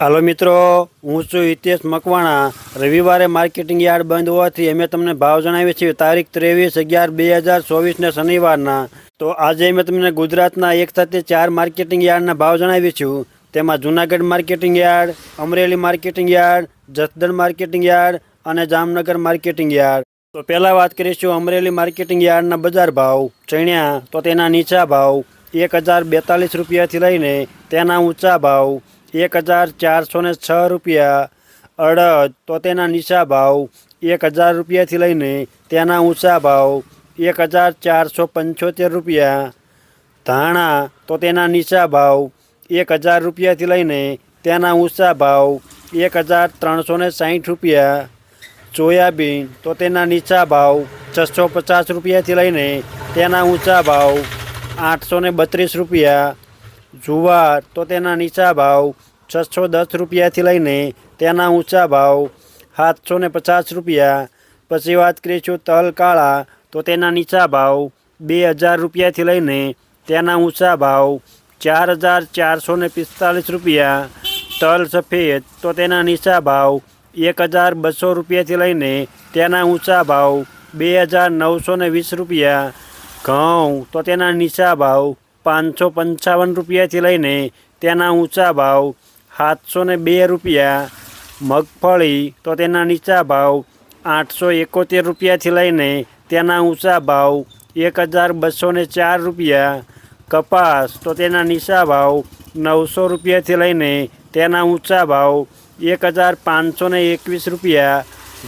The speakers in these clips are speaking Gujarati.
હાલો મિત્રો, હું છું હિતેશ મકવાણા. રવિવારે માર્કેટિંગ યાર્ડ બંધ હોવાથી અમે તમને ભાવ જણાવીએ છીએ. તારીખ ત્રેવીસ અગિયાર બે હજાર ચોવીસને શનિવારના. તો આજે અમે તમને ગુજરાતના એક સાથે ચાર માર્કેટિંગ યાર્ડના ભાવ જણાવીશું તેમાં Junagadh marketing yard, Amreli marketing yard, Jasdan marketing yard અને જામનગર માર્કેટિંગ યાર્ડ. તો પહેલાં વાત કરીશું અમરેલી માર્કેટિંગ યાર્ડના બજાર ભાવ. ચણ્યા તો તેના નીચા ભાવ એક હજાર બેતાલીસ રૂપિયાથી લઈને તેના ઊંચા ભાવ. એક હજાર ચારસો ને છ રૂપિયા. અડદ તો તેના નીચા ભાવ એક હજાર રૂપિયાથી લઈને તેના ઊંચા ભાવ એક હજાર ચારસો પંચોતેર રૂપિયા. ધાણા તો તેના નીચા ભાવ એક હજાર રૂપિયાથી લઈને તેના ઊંચા ભાવ એક હજાર ત્રણસો ને સાઠ રૂપિયા. સોયાબીન તો તેના નીચા ભાવ છસો પચાસ રૂપિયાથી લઈને તેના ઊંચા ભાવ આઠસો ને બત્રીસ રૂપિયા. જુવાર, તો તેના નીચા ભાવ છસો દસ રૂપિયાથી લઈને તેના ઊંચા ભાવ સાતસો ને પચાસ રૂપિયા. પછી વાત કરીશું તલ કાળા, તો તેના નીચા ભાવ બે હજાર રૂપિયાથી લઈને તેના ઊંચા ભાવ ચાર હજાર ચારસો ને પિસ્તાલીસ રૂપિયા. તલ સફેદ, તો તેના નીચા ભાવ એક હજાર બસો રૂપિયાથી લઈને તેના ઊંચા ભાવ બે હજાર નવસો વીસ રૂપિયા. ઘઉં, તો તેના નીચા ભાવ પાંચસો પંચાવન રૂપિયાથી લઈને તેના ઊંચા ભાવ સાતસો ને બે રૂપિયા, મગફળી તો તેના નીચા ભાવ આઠસો એકોતેર રૂપિયાથી લઈને તેના ઊંચા ભાવ એક હજાર બસો ને ચાર રૂપિયા, કપાસ તો તેના નીચા ભાવ નવસો રૂપિયાથી લઈને તેના ઊંચા ભાવ એક હજાર પાંચસો ને એકવીસ રૂપિયા,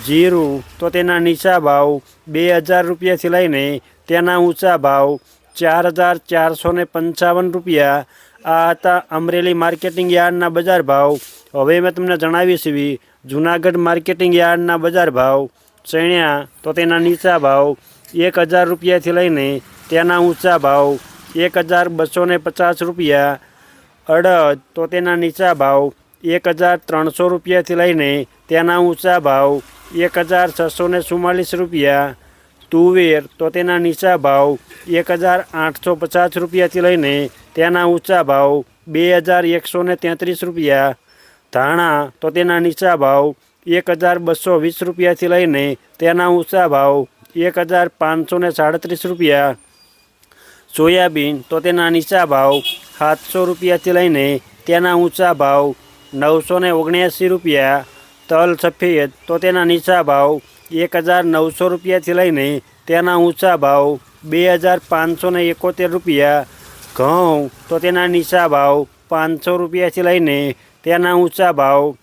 જીરું તો તેના નીચા ભાવ બે હજાર રૂપિયાથી લઈને તેના ઊંચા ભાવ ચાર હજાર ચારસો ને પંચાવન રૂપિયા. આ હતા અમરેલી માર્કેટિંગ યાર્ડના બજાર ભાવ. હવે મેં તમને જણાવી સીવી, જૂનાગઢ માર્કેટિંગ યાર્ડના બજાર ભાવ. ચણ્યા તો તેના નીચા ભાવ. એક હજાર રૂપિયાથી લઈને તેના ઊંચા ભાવ. એક હજાર બસો ને પચાસ રૂપિયા. અડદ તો તેના નીચા ભાવ. એક હજાર ત્રણસો રૂપિયાથી લઈને તેના ઊંચા ભાવ. એક હજાર છસો ને રૂપિયા. તુવેર તો તેના નીચા ભાવ એક હજાર આઠસો પચાસ રૂપિયાથી લઈને તેના ઊંચા ભાવ બે હજાર એકસો ને તેત્રીસ રૂપિયા. ધાણા તો તેના નીચા ભાવ એક હજાર બસો વીસ રૂપિયાથી લઈને તેના ઊંચા ભાવ એક હજાર પાંચસો ને સાડત્રીસ રૂપિયા. સોયાબીન તો તેના નીચા ભાવ સાતસો રૂપિયાથી લઈને તેના ઊંચા ભાવ નવસો ને ઓગણ્યાસી રૂપિયા. તલ સફેદ તો તેના નીચા ભાવ એક હજાર નવસો રૂપિયાથી લઈને તેના ઊંચા ભાવ, બે હજાર પાંચસો એકોતેર રૂપિયા. ઘઉં તો તેના નીચા ભાવ, પાંચસો રૂપિયાથી લઈને તેના ઊંચા ભાવ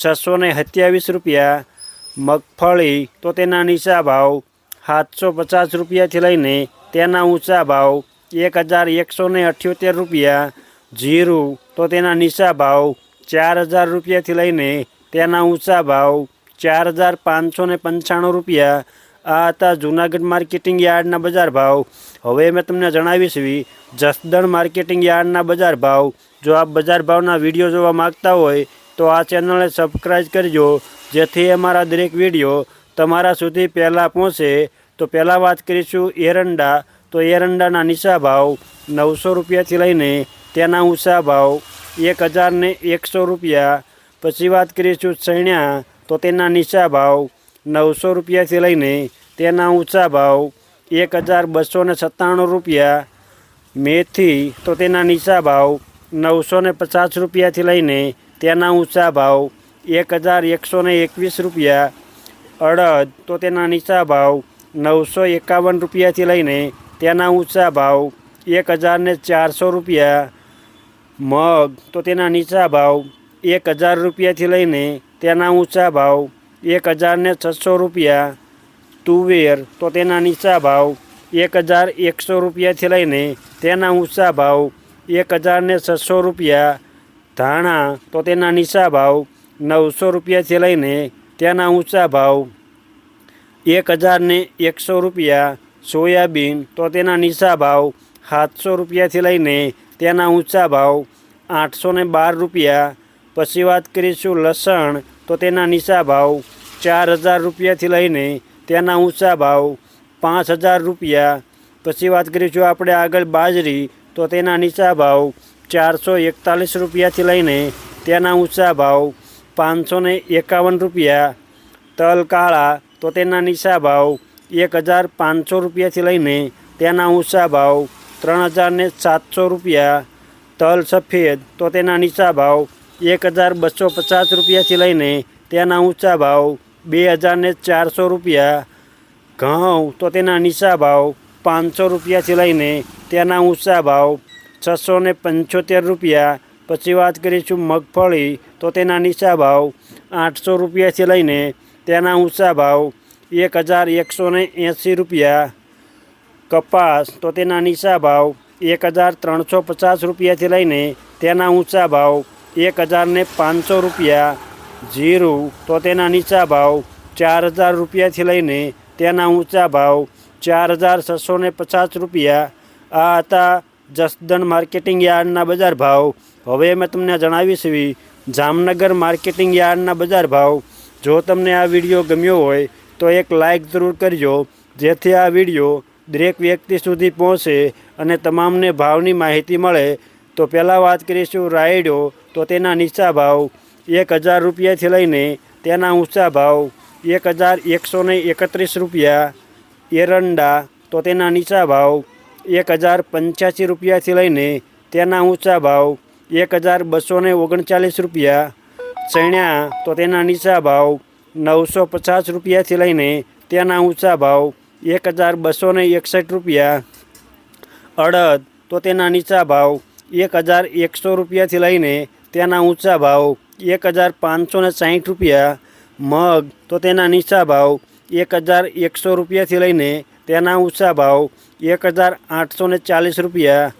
છસો ને સત્યાવીસ રૂપિયા. મગફળી તો તેના નીચા ભાવ, સાતસો પચાસ રૂપિયાથી લઈને તેના ઊંચા ભાવ, એક હજાર એકસો ને અઠ્યોતેર રૂપિયા. જીરું તો તેના નીચા ભાવ, ચાર હજાર રૂપિયાથી લઈને તેના ઊંચા ભાવ ચાર હજાર પાંચસો ને પંચાણું રૂપિયા. આ હતા જૂનાગઢ માર્કેટિંગ યાર્ડના બજાર ભાવ. હવે મેં તમને જણાવીશ જસદણ માર્કેટિંગ યાર્ડના બજાર ભાવ. જો આપ બજાર ભાવના વીડિયો જોવા માગતા હોય, તો આ ચેનલને સબસ્ક્રાઈબ કરજો, જેથી અમારા દરેક વીડિયો તમારા સુધી પહેલાં પહોંચે. તો પહેલાં વાત કરીશું એરંડા. તો એરંડાના નીચા ભાવ નવસો રૂપિયાથી લઈને તેના ઊંચા ભાવ એક હજારને એકસો રૂપિયા. પછી વાત કરીશું ચણ્યા તો તેના નીચા ભાવ નવસો રૂપિયાથી લઈને તેના ઊંચા ભાવ એક હજાર બસો ને સત્તાણું રૂપિયા. મેથી તો તેના નીચા ભાવ નવસો ને પચાસ રૂપિયાથી લઈને તેના ઊંચા ભાવ એક હજાર એકસો ને એકવીસ રૂપિયા. અડદ તો તેના નીચા ભાવ નવસો એકાવન રૂપિયાથી લઈને તેના ઊંચા ભાવ એક હજારને ચારસો રૂપિયા. મગ તો તેના નીચા ભાવ એક હજાર રૂપિયાથી લઈને તેના ઊંચા ભાવ એક હજારને છસો રૂપિયા. તુવેર તો તેના નીચા ભાવ એક હજાર એકસો રૂપિયાથી લઈને તેના ઊંચા ભાવ એક હજારને છસો રૂપિયા. ધાણા, તો તેના નીચા ભાવ નવસો રૂપિયાથી લઈને તેના ઊંચા ભાવ એક હજારને એકસો રૂપિયા. સોયાબીન, તો તેના નીચા ભાવ સાતસો રૂપિયાથી લઈને તેના ઊંચા ભાવ આઠસો બાર રૂપિયા. પછી વાત કરીશું લસણ તો તેના નીચા ભાવ ચાર હજાર રૂપિયાથી લઈને તેના ઊંચા ભાવ પાંચ હજાર રૂપિયા. પછી વાત કરીશું આપણે આગળ બાજરી, તો તેના નીચા ભાવ ચારસો એકતાલીસ રૂપિયાથી લઈને તેના ઊંચા ભાવ પાંચસો એકાવન રૂપિયા. તલ કાળા, તો તેના નીચા ભાવ એક હજાર પાંચસો રૂપિયાથી લઈને તેના ઊંચા ભાવ ત્રણ હજાર સાતસો રૂપિયા. તલ સફેદ, તો તેના નીચા ભાવ એક હજાર બસો પચાસ રૂપિયાથી લઈને તેના ઊંચા ભાવ બે હજારને ચારસો રૂપિયા. ઘઉં તો તેના નીચા ભાવ પાંચસો રૂપિયાથી લઈને તેના ઊંચા ભાવ છસો ને પંચોતેર રૂપિયા. પછી વાત કરીશું મગફળી તો તેના નીચા ભાવ આઠસો રૂપિયાથી લઈને તેના ઊંચા ભાવ એક હજાર એકસો ને એંસી રૂપિયા. કપાસ તો તેના નીચા ભાવ એક હજાર ત્રણસો પચાસ રૂપિયાથી લઈને તેના ઊંચા ભાવ એક હજારને પાંચસો રૂપિયા. જીરું તો તેના નીચા ભાવ ચાર હજાર રૂપિયાથી લઈને તેના ઊંચા ભાવ ચાર હજાર છસો પચાસ રૂપિયા. આ હતા જસદણ માર્કેટિંગ યાર્ડના બજાર ભાવ. હવે મેં તમને જણાવીશ જામનગર માર્કેટિંગ યાર્ડના બજાર ભાવ. જો તમને આ વીડિયો ગમ્યો હોય તો એક લાઈક જરૂર કરજો, જેથી આ વીડિયો દરેક વ્યક્તિ સુધી પહોંચે અને તમામને ભાવની માહિતી મળે. તો પહેલાં વાત કરીશું રાયડો, તો તેના નીચા ભાવ એક હજાર રૂપિયાથી લઈને તેના ઊંચા ભાવ એક હજાર એકસો ને એકત્રીસ રૂપિયા. એરંડા, તો તેના નીચા ભાવ એક હજાર પંચ્યાસી રૂપિયાથી લઈને તેના ઊંચા ભાવ એક હજાર બસો ને ઓગણચાલીસ રૂપિયા. ચણ્યા, તો તેના નીચા ભાવ નવસો પચાસ રૂપિયાથી લઈને તેના ઊંચા ભાવ એક હજાર બસો ને એકસઠ રૂપિયા. અડદ, તો તેના નીચા ભાવ એક હજાર એકસો રૂપિયાથી લઈને તેના ઊંચા ભાવ એક હજાર પાંચસો ને સાહીઠ રૂપિયા મગ, તો તેના નીચા ભાવ એક હજાર એકસો રૂપિયાથી લઈને તેના ઊંચા ભાવ એક હજાર આઠસો ને ચાલીસ રૂપિયા.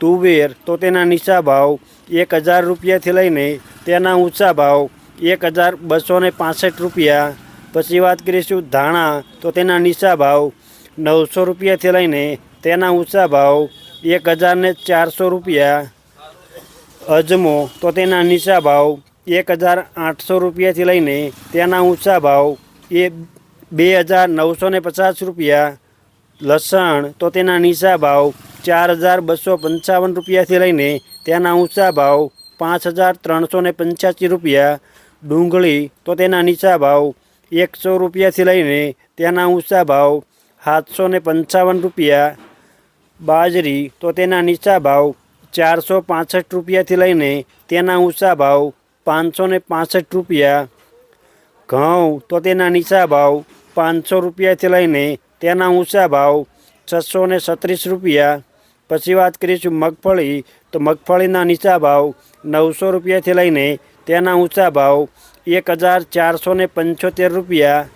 તુવેર, તો તેના નીચા ભાવ એક હજાર રૂપિયાથી લઈને તેના ઊંચા ભાવ એક હજાર બસો ને પાસઠ રૂપિયા. પછી વાત કરીશું ધાણા, તો તેના નીચા ભાવ નવસો રૂપિયાથી લઈને તેના ઊંચા ભાવ એક હજાર ને ચારસો રૂપિયા અજમો, તો તેના નીચા ભાવ એક હજાર આઠસો રૂપિયાથી લઈને તેના ઊંચા ભાવ એ બે હજાર નવસો ને પચાસ રૂપિયા. લસણ, તો તેના નીચા ભાવ ચાર હજાર બસો પંચાવન રૂપિયાથી લઈને તેના ઊંચા ભાવ પાંચ હજાર ત્રણસો પંચ્યાસી રૂપિયા. ડુંગળી, તો તેના નીચા ભાવ એકસો રૂપિયાથી લઈને તેના ઊંચા ભાવ સાતસો પંચાવન રૂપિયા. બાજરી તો તેના નીચા ભાવ ચારસો પાસઠ રૂપિયાથી લઈને તેના ઊંચા ભાવ પાંચસો ને પાસઠ રૂપિયા. ઘઉં તો તેના નીચા ભાવ પાંચસો રૂપિયાથી લઈને તેના ઊંચા ભાવ છસો ને છત્રીસ રૂપિયા. પછી વાત કરીશું મગફળી, તો મગફળીના નીચા ભાવ નવસો રૂપિયાથી લઈને તેના ઊંચા ભાવ એક હજાર ચારસો ને પંચોતેર રૂપિયા.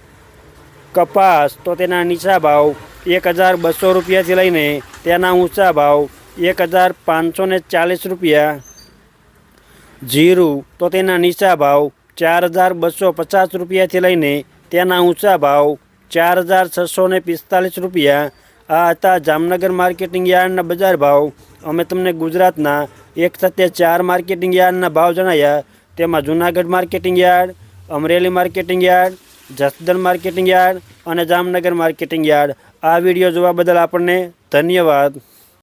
કપાસ તો તેના નીચા ભાવ એક હજાર બસો રૂપિયાથી લઈને તેના ઊંચા ભાવ એક હજાર પાંચસો ચાલીસ રૂપિયા. જીરું તો તેના નીચા ભાવ ચાર હજાર બસો પચાસ રૂપિયાથી લઈને તેના ઊંચા ભાવ ચાર હજાર છસો પિસ્તાલીસ રૂપિયા. આ હતા જામનગર માર્કેટિંગ યાર્ડના બજાર ભાવ. અમે તમને ગુજરાતના એક સાથે ચાર માર્કેટિંગ યાર્ડના ભાવ જણાવ્યા તેમાં Junagadh marketing yard, Amreli marketing yard Jasdan marketing yard અને જામનગર માર્કેટિંગ યાર્ડ. આ વીડિયો જોવા બદલ આપણને ધન્યવાદ.